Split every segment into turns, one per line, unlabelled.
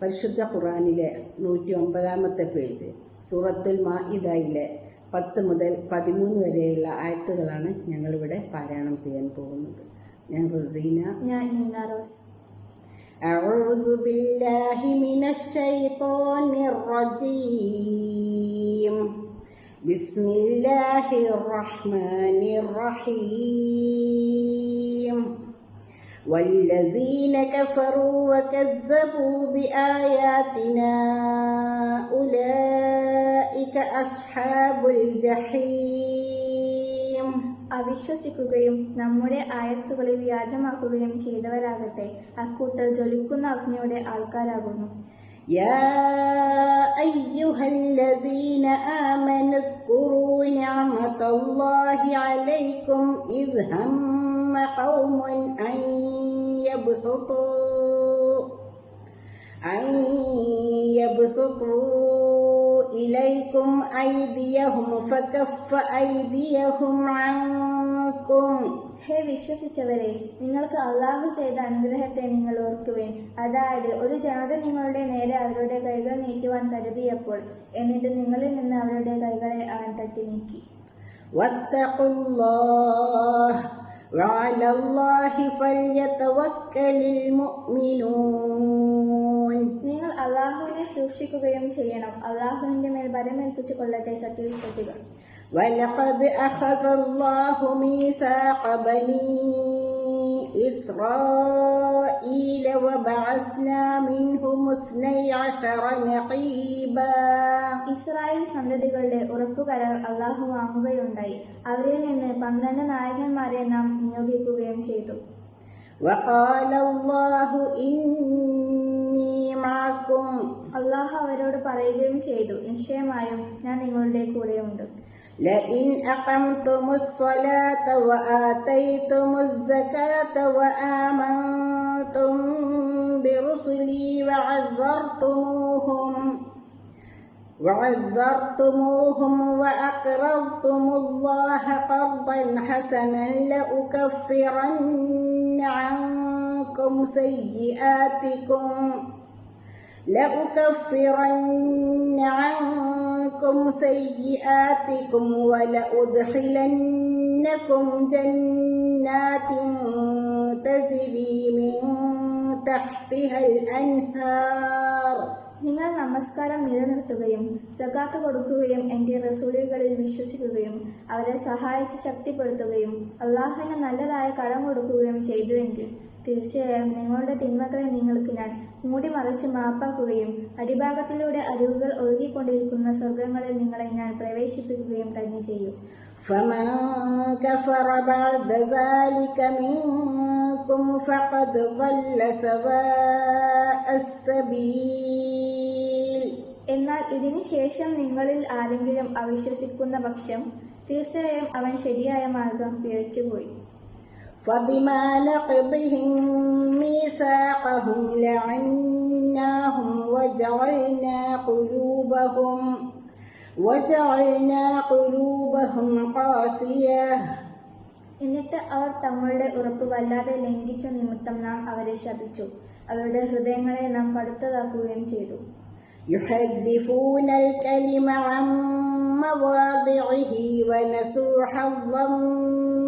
പരിശുദ്ധ ഖുറാനിലെ നൂറ്റി ഒമ്പതാമത്തെ പേജ് സൂറത്തുൽ മാഇദയിലെ പത്ത് മുതൽ പതിമൂന്ന് വരെയുള്ള ആയത്തുകളാണ് ഞങ്ങളിവിടെ പാരായണം ചെയ്യാൻ പോകുന്നത് ഞാൻ റസീന
ഞാൻ നിന്നാറോസ്
أعوذ بالله من الشيطان الرجيم بسم الله الرحمن الرحيم والذين كفروا وكذبوا بآياتنا أولئك أصحاب الجحيم
അവിശ്വസിക്കുകയും നമ്മുടെ ആയത്തുകളെ വ്യാജമാക്കുകയും ചെയ്തവരാകട്ടെ അക്കൂട്ടർ ജ്വലിക്കുന്ന അഗ്നിയുടെ ആൾക്കാരാകുന്നു
يا أيها الذين آمنوا اذكروا نعمة الله عليكم إذ هم قوم أن يبسطوا أن يبسطوا إليكم أيديهم فكف أيديهم عنكم
ഹേ വിശ്വസിച്ചവരെ നിങ്ങൾക്ക് അള്ളാഹു ചെയ്ത അനുഗ്രഹത്തെ നിങ്ങൾ ഓർക്കുവേൻ അതായത് ഒരു ജനത നിങ്ങളുടെ നേരെ അവരുടെ കൈകൾ നീട്ടുവാൻ കരുതിയപ്പോൾ എന്നിട്ട് നിങ്ങളിൽ നിന്ന് അവരുടെ കൈകളെ അവൻ തട്ടി നീക്കി
واتقوا الله وعلى الله فليتوكل المؤمنون
നിങ്ങൾ അള്ളാഹുവിനെ സൂക്ഷിക്കുകയും ചെയ്യണം അള്ളാഹുവിന്റെ മേൽ ഭരമേൽപ്പിച്ചു കൊള്ളട്ടെ സത്യവിശ്വാസികൾ
ولقد أخذ الله ميثاق بني إسرائيل وبعثنا منهم اثني عشر نقيبا
ഇസ്രായേൽ സന്തതികളുടെ ഉറപ്പുകരാർ അള്ളാഹു വാങ്ങുകയുണ്ടായി അവരിൽ നിന്ന് പന്ത്രണ്ട് നായകന്മാരെ നാം നിയോഗിക്കുകയും ചെയ്തു
وقال الله إني معكم
അള്ളാഹു അവരോട് പറയുകയും ചെയ്തു നിശ്ചയമായും ഞാൻ നിങ്ങളുടെ കൂടെയുണ്ട്
لئن أقمتم الصلاة وآتيتم الزكاة وآمنتم برسلي وعزرتموهم وعزرتموهم وأقرضتم الله قرضا حسنا لأكفرن عنكم سيئاتكم لأكفرن عنكم سيئاتكم ولأدخلنكم جنات تجري من تحتها الأنهار
നിങ്ങൾ നമസ്കാരം നിലനിർത്തുകയും സകാത്ത് കൊടുക്കുകയും എൻ്റെ റസൂലുകളിൽ വിശ്വസിക്കുകയും അവരെ സഹായിച്ച് ശക്തിപ്പെടുത്തുകയും അള്ളാഹുവിന് നല്ലതായ കടം കൊടുക്കുകയും ചെയ്തുവെങ്കിൽ തീർച്ചയായും നിങ്ങളുടെ തിന്മകളെ നിങ്ങൾക്ക് ഞാൻ മൂടി മറച്ച് മാപ്പാക്കുകയും അടിഭാഗത്തിലൂടെ അരുവുകൾ ഒഴുകിക്കൊണ്ടിരിക്കുന്ന സ്വർഗങ്ങളിൽ നിങ്ങളെ ഞാൻ പ്രവേശിപ്പിക്കുകയും തന്നെ ചെയ്യും
فمن كفر بعد ذلك منكم فقد ضل سواء السبيل
എന്നാൽ ഇതിനു ശേഷം നിങ്ങളിൽ ആരെങ്കിലും അവിശ്വസിക്കുന്ന പക്ഷം തീർച്ചയായും അവൻ ശരിയായ മാർഗം പിഴച്ചുപോയി
فبما نقضهم ميثاقهم لعناهم وجعلنا قلوبهم وجعلنا قلوبهم قاسية
എന്നിട്ട് അവർ തങ്ങളുടെ ഉറപ്പ് വല്ലാതെ ലംഘിച്ച നിമിത്തം നാം അവരെ ശപിച്ചു അവരുടെ ഹൃദയങ്ങളെ നാം കടുത്തതാക്കുകയും ചെയ്തു
يحرفون الكلم عن مواضعه ونسوا حظا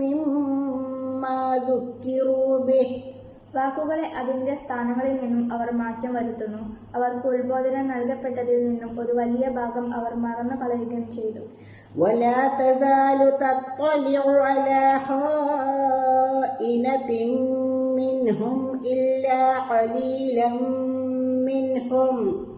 مما ذكروا به
വാക്കുകളെ അതിന്റെ സ്ഥാനങ്ങളിൽ നിന്നും അവർ മാറ്റം വരുത്തുന്നു അവർക്ക് ഉത്ബോധനം നൽകപ്പെട്ടതിൽ നിന്നും ഒരു വലിയ ഭാഗം അവർ മറന്നു കളയുകയും ചെയ്തു
ولا تزال تطلع على خائنة منهم إلا قليلا منهم فاعف عنهم واصفح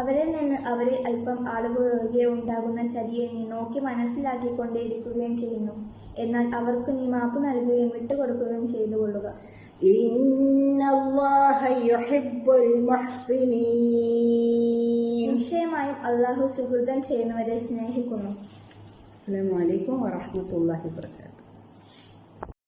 അവരിൽ നിന്ന് അവരിൽ അല്പം ആളുകളൊഴികെ ഉണ്ടാകുന്ന ചതിയെ നീ നോക്കി മനസ്സിലാക്കിക്കൊണ്ടേയിരിക്കുകയും ചെയ്യുന്നു. എന്നാൽ അവർക്ക് നീ മാപ്പ് നൽകുകയും വിട്ടുകൊടുക്കുകയും
ചെയ്തു കൊള്ളുക.
നിശ്ചയമായും അള്ളാഹു സുഹൃതം ചെയ്യുന്നവരെ സ്നേഹിക്കുന്നു.
അസ്സാം വലൈക്കും വാഹമത്തല്ലാഹി വർക്കാത്തു